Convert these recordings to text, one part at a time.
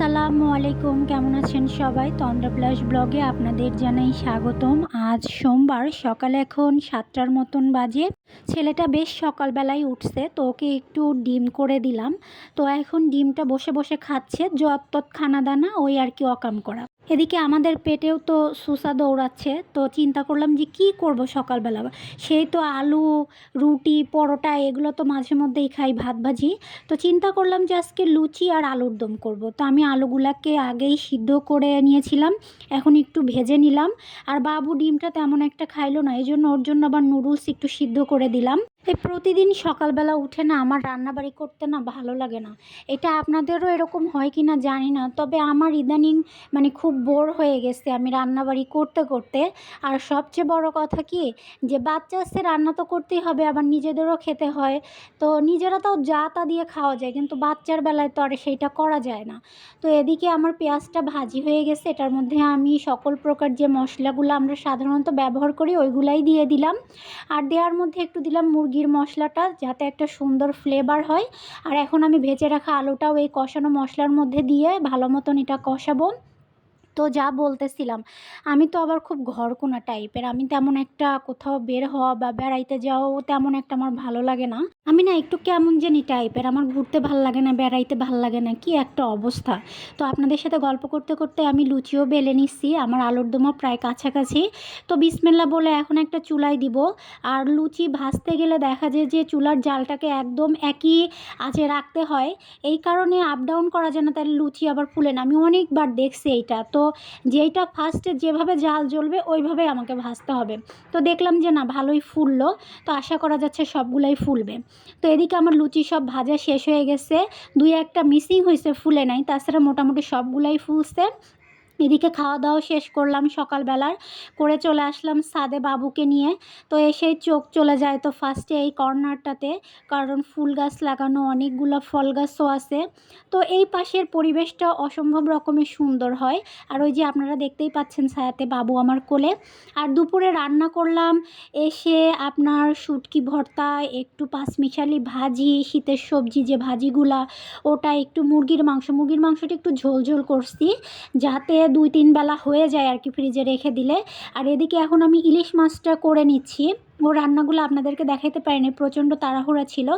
আসসালামু আলাইকুম, কেমন আছেন সবাই? তন্দ্রা প্লাস ব্লগে আপনাদের জানাই স্বাগতম। আজ সোমবার, সকালে এখন সাতটার মতন বাজে। ছেলেটা বেশ সকালবেলায় উঠছে, তো ওকে একটু ডিম করে দিলাম। তো এখন ডিমটা বসে বসে খাচ্ছে, যত খানা দানা ওই আর কি অকাম করা। এদিকে আমাদের পেটেও তো সুসা দৌড়াচ্ছে তো চিন্তা করলাম যে কি করব সকালবেলা? সেই তো আলু, রুটি, পরোটা এগুলো তো মাঝে মধ্যেই খাই, ভাত ভাজি। তো চিন্তা করলাম যে আজকে লুচি আর আলুর দম করব। তো আমি আলুগুলাকে আগেই সিদ্ধ করে নিয়েছিলাম, এখন একটু ভেজে নিলাম। আর বাবু ডিমটা তেমন একটা খাইলো না এই জন্য ওর জন্য আবার নুডলস একটু সিদ্ধ করে দিলাম। এই প্রতিদিন সকালবেলা উঠে না আমার রান্নাবাড়ি করতে না ভালো লাগে না। এটা আপনাদেরও এরকম হয় কি না জানি না, তবে আমার ইদানিং মানে খুব বোর হয়ে গেছে আমি রান্নাবাড়ি করতে করতে। আর সবচেয়ে বড় কথা কি, যে বাচ্চা আসছে রান্না তো করতেই হবে, আবার নিজেদেরও খেতে হয়। তো নিজেরা তো যা তা দিয়ে খাওয়া যায়, কিন্তু বাচ্চার বেলায় তো আর সেইটা করা যায় না। তো এদিকে আমার পেঁয়াজটা ভাজি হয়ে গেছে, এটার মধ্যে আমি সকল প্রকার যে মশলাগুলো আমরা সাধারণত ব্যবহার করি, ওইগুলাই দিয়ে দিলাম। আর দেওয়ার মধ্যে একটু দিলাম মুরগির মশলাটা যাতে একটা সুন্দর ফ্লেভার হয়। আর এখন আমি ভেজে রাখা আলুটাও এই কষানো মশলার মধ্যে দিয়ে ভালো মতন এটা কষাবো। তো যা বলতেছিলাম, আমি তো আবার খুব ঘরকোনা টাইপের, আমি তেমন একটা কোথাও বের হওয়া বা বেড়াইতে যাওয়াও তেমন একটা আমার ভালো লাগে না। আমি না একটু কেমন জানি টাইপের, আমার ঘুরতে ভালো লাগে না, বেড়াইতে ভালো লাগে না, কি একটা অবস্থা। তো আপনাদের সাথে গল্প করতে করতে আমি লুচিও বেলে নিচ্ছি, আমার আলুর দমও প্রায় কাছাকাছি। তো বিসমেল্লা বলে এখন একটা চুলাই দিব, আর লুচি ভাজতে গেলে দেখা যায় যে চুলার জালটাকে একদম একই আঁচে রাখতে হয়। এই কারণে আপ ডাউন করা যায় না, তাহলে লুচি আবার ফুলে না। আমি অনেকবার দেখছি এইটা। তো যেইটা ফার্স্টে যেভাবে জাল জ্বলবে, ওইভাবেই আমাকে ভাজতে হবে। তো দেখলাম যে না, ভালোই ফুললো। তো আশা করা যাচ্ছে সবগুলাই ফুলবে। তো এদিকে আমার লুচি সব ভাজা শেষ হয়ে গেছে। দুই একটা মিসিং হয়েছে ফুলে নাই। তাছাড়া মোটামুটি সবগুলাই ফুলছে। এদিকে খাওয়া দাওয়া শেষ করলাম সকালবেলার। করে চলে আসলাম সাদে বাবুকে নিয়ে। তো এসেই চোখ চলে যায় তো ফার্স্টে এই কর্নারটাতে। কারণ ফুল গাছ লাগানো, অনেকগুলো ফল গাছও আছে। তো এই পাশের পরিবেশটা অসম্ভব রকমের সুন্দর হয়। আর ওই যে আপনারা দেখতেই পাচ্ছেন ছায়াতে বাবু আমার কোলে। আর দুপুরে রান্না করলাম এসে আপনার শুটকি ভর্তা, একটু পাঁচমিশালি ভাজি, শীতের সবজি যে ভাজিগুলা, ওটা একটু মুরগির মাংস। মুরগির মাংসটা একটু ঝোল ঝোল করছি, যাতে দুই তিন বেলা হয়ে যায় আর কি ফ্রিজে রেখে দিলে। আর এদিকে এখন আমি ইলিশ মাছটা করে নিচ্ছি। ও রান্নাগুলো আপনাদেরকে দেখাইতে পারিনি, প্রচণ্ড তাড়াহুড়া ছিল।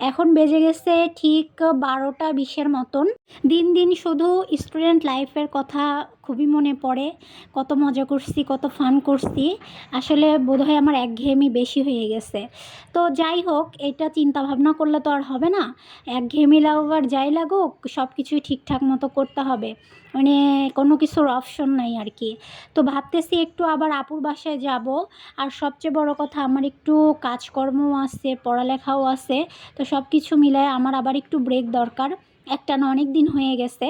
এখন বেজে গেছে ঠিক বারোটা বিশের মতন। দিন দিন শুধু স্টুডেন্ট লাইফের কথা খুবই মনে পড়ে। কত মজা করছি, কত ফান করছি। আসলে বোধহয় আমার একঘেয়েমি বেশি হয়ে গেছে। তো যাই হোক, এটা চিন্তা ভাবনা করলে তো আর হবে না। একঘেয়েমি লাগুক আর যাই লাগুক সব কিছুই ঠিকঠাক মতো করতে হবে। মানে কোনো কিছুর অপশন নাই আর কি। তো ভাবতেছি একটু আবার আপুর বাসায় যাব। আর সবচেয়ে বড় কথা আমার একটু কাজকর্মও আছে, পড়ালেখাও আছে, তো সব কিছু মিলায় আমার আবার একটু ব্রেক দরকার। একটা না অনেক দিন হয়ে গেছে,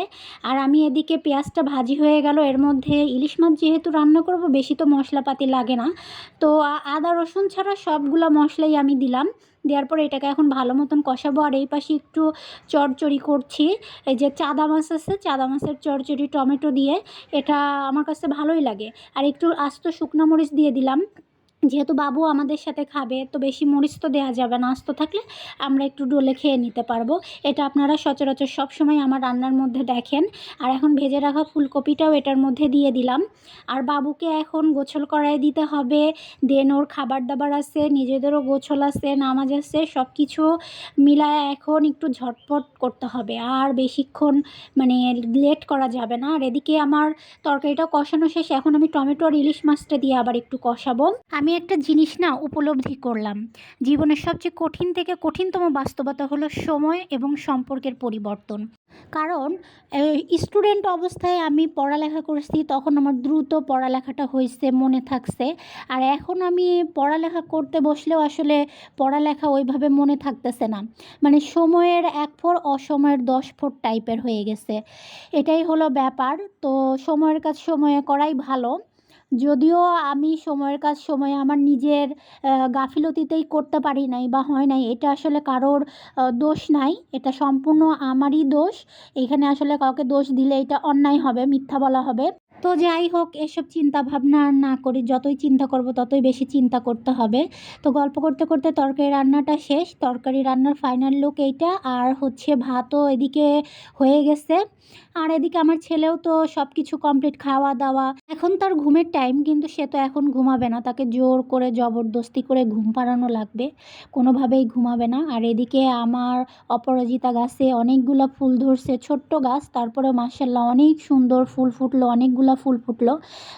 আর আমি এদিকে পেঁয়াজটা ভাজি হয়ে গেল, এর মধ্যে ইলিশ মাছ যেহেতু রান্না করব, বেশি তো মশলাপাতি লাগে না। তো আদা, রসুন ছাড়া সবগুলো মশলাই আমি দিলাম, দেওয়ার পরে এটাকে এখন ভালো মতন কষাবো, আর এই পাশে একটু চড়চড়ি করছি। এই যে চাদা মাছ আছে, চাদা মাছের চড়চড়ি টমেটো দিয়ে, এটা আমার কাছে ভালোই লাগে। আর একটু আস্ত শুকনো মরিচ দিয়ে দিলাম। যেহেতু বাবু আমাদের সাথে খাবে, তো বেশি মরিচ তো দেওয়া যাবে না। আস্ত থাকলে আমরা একটু ডোলে খেয়ে নিতে পারব। এটা আপনারা সচরাচর সব সময় আমার রান্নার মধ্যে দেখেন। আর এখন ভেজে রাখা ফুলকপিটাও এটার মধ্যে দিয়ে দিলাম। আর বাবুকে এখন গোছল করাই দিতে হবে। দেন ওর খাবার দাবার আছে, নিজেদেরও গোছল আছে, নামাজ আছে সব কিছু মিলায় এখন একটু ঝটপট করতে হবে। আর বেশিক্ষণ মানে লেট করা যাবে না। আর এদিকে আমার তরকারিটা কষানো শেষ। এখন আমি টমেটো আর ইলিশ মাছটা দিয়ে আবার একটু কষাবো। আমি আমি একটা জিনিস না উপলব্ধি করলাম। জীবনের সবচেয়ে কঠিন থেকে কঠিনতম বাস্তবতা হলো সময় এবং সম্পর্কের পরিবর্তন। কারণ স্টুডেন্ট অবস্থায় আমি পড়ালেখা করেছি, তখন আমার দ্রুত পড়ালেখাটা হয়েছে মনে থাকছে। আর এখন আমি পড়ালেখা করতে বসলেও আসলে পড়ালেখা ওইভাবে মনে থাকতেছে না। মানে সময়ের এক ফোর অসময়ের দশ ফোর টাইপের হয়ে গেছে। এটাই হলো ব্যাপার। তো সময়ের কাজ সময়ে করাই ভালো। যদিও আমি সময়ের কাজ সময়ে আমার নিজের গাফিলতিতেই করতে পারি নাই বা হয় নাই, এটা আসলে কারোর দোষ নাই, এটা সম্পূর্ণ আমারই দোষ। এখানে আসলে কাউকে দোষ দিলে এটা অন্যায় হবে, মিথ্যা বলা হবে। তো যাই হোক, এসব চিন্তা ভাবনা না করে যতই চিন্তা করব ততই বেশি চিন্তা করতে হবে। তো গল্প করতে করতে তরকারি রান্নাটা শেষ। তরকারি রান্নার ফাইনাল লুক এইটা। আর হচ্ছে ভাতও এদিকে হয়ে গেছে। আর এদিকে আমার ছেলেও তো সব কিছু কমপ্লিট খাওয়া দাওয়া এখন তার ঘুমের টাইম কিন্তু সে তো এখন ঘুমাবে না। তাকে জোর করে জবরদস্তি করে ঘুম পাড়ানো লাগবে। কোনোভাবেই ঘুমাবে না। আর এদিকে আমার অপরাজিতা গাছে অনেকগুলো ফুল ধরছে। ছোট্ট গাছ তারপরে মার্শাল্লাহ অনেক সুন্দর ফুল ফুটলো, অনেকগুলো ফুল ফুটলো।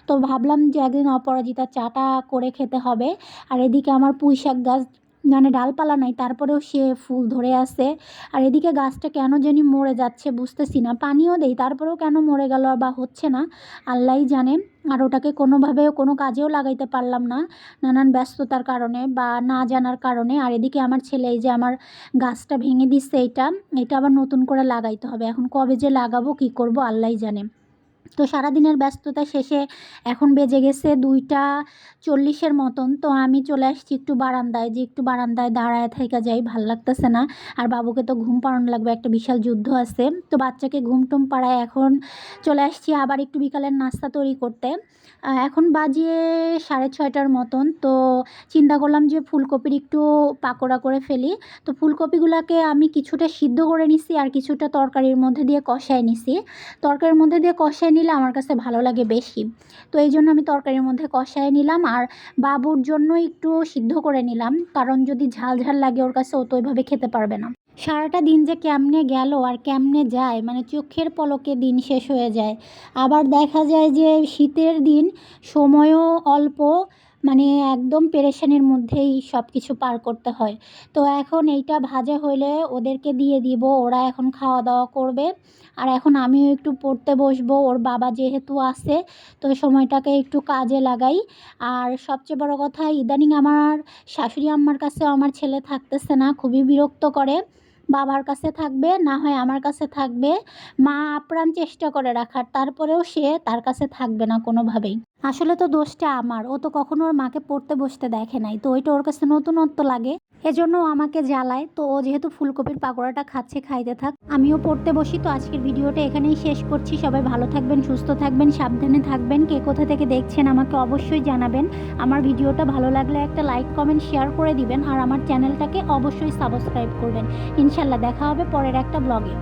তো ভাবলাম যে একদিন অপরাজিতা চাটা করে খেতে হবে। আর এদিকে আমার পুঁই শাক গাছ মানে ডালপালা নাই, তারপরেও সে ফুল ধরে আছে। আর এদিকে গাছটা কেন জানি মরে যাচ্ছে বুঝতেছি না। পানিও দেই, তারপরেও কেন মরে গেল বা হচ্ছে না, আল্লাহই জানে। আর ওটাকে কোনোভাবে কোনো কাজেও লাগাইতে পারলাম না, নানান ব্যস্ততার কারণে বা না জানার কারণে। আর এদিকে আমার ছেলে, এই যে আমার গাছটা ভেঙে দিচ্ছে এটা এটা আবার নতুন করে লাগাইতে হবে। এখন কবে যে লাগাবো, কি করব, আল্লাহই জানে। তো সারাদিনের ব্যস্ততা শেষে এখন বেজে গেছে দুইটা চল্লিশের মতন। তো আমি চলে আসছি একটু বারান্দায়, যে একটু বারান্দায় দাঁড়ায় থাইকা যাই, ভালো লাগতেছে না। আর বাবুকে তো ঘুম পাড়ানো লাগবে, একটা বিশাল যুদ্ধ আছে। তো বাচ্চাকে ঘুম টুম পাড়ায় এখন চলে আসছি আবার একটু বিকালের নাস্তা তৈরি করতে। এখন বাজিয়ে সাড়ে ছয়টার মতন। তো চিন্তা করলাম যে ফুলকপির একটু পাকোড়া করে ফেলি। তো ফুলকপিগুলোকে আমি কিছুটা সিদ্ধ করে নিছি আর কিছুটা তরকারির মধ্যে দিয়ে কষায় নিছি। তরকারির মধ্যে দিয়ে কষায় নিলে আমার কাছে ভালো লাগে বেশি। তো এই জন্য আমি তরকারির মধ্যে কষায় নিলাম আর বাবুর জন্য একটু সিদ্ধ করে নিলাম। কারণ যদি ঝাল ঝাল লাগে ওর কাছে ও তো ওইভাবে খেতে পারবে না। সারাটা দিন যে কেমনে গেল আর কেমনে যায় মানে চোখের পলকে দিন শেষ হয়ে যায়। আবার দেখা যায় যে শীতের দিন সময়ও অল্প মানে একদম পেরেশানির মধ্যেই সব কিছু পার করতে হয়। তো এখন এইটা ভাজা হলে ওদেরকে দিয়ে দিব, ওরা এখন খাওয়া দাওয়া করবে। আর এখন আমিও একটু পড়তে বসবো, ওর বাবা যেহেতু আছে, তো সময়টাকে একটু কাজে লাগাই। আর সবচেয়ে বড় কথা, ইদানিং আমার শাশুড়ি আম্মার কাছেও আমার ছেলে থাকতেছে না, খুবই বিরক্ত করে। বাবার কাছে থাকবে, না হয় আমার কাছে থাকবে। মা আপ্রাণ চেষ্টা করে রাখার, তারপরেও সে তার কাছে থাকবে না কোনোভাবেই। আসলে তো দোষটা আমার। ও তো কখনো ওর মাকে পড়তে বসতে দেখে নাই। তো ওইটা ওর কাছে নতুনত্ব লাগে। এজন্য আমাকে জ্বালায়। তো ও যেহেতু ফুলকপির পাকোড়াটা খাচ্ছে, খাইতে থাক। আমিও পড়তে বসি। তো আজকের ভিডিওটা এখানেই শেষ করছি। সবাই ভালো থাকবেন, সুস্থ থাকবেন, সাবধানে থাকবেন। কে কোথা থেকে দেখছেন আমাকে অবশ্যই জানাবেন। আমার ভিডিওটা ভালো লাগলে একটা লাইক, কমেন্ট, শেয়ার করে দিবেন। আর আমার চ্যানেলটাকে অবশ্যই সাবস্ক্রাইব করবেন। ইনশাল্লাহ দেখা হবে পরের একটা ব্লগে।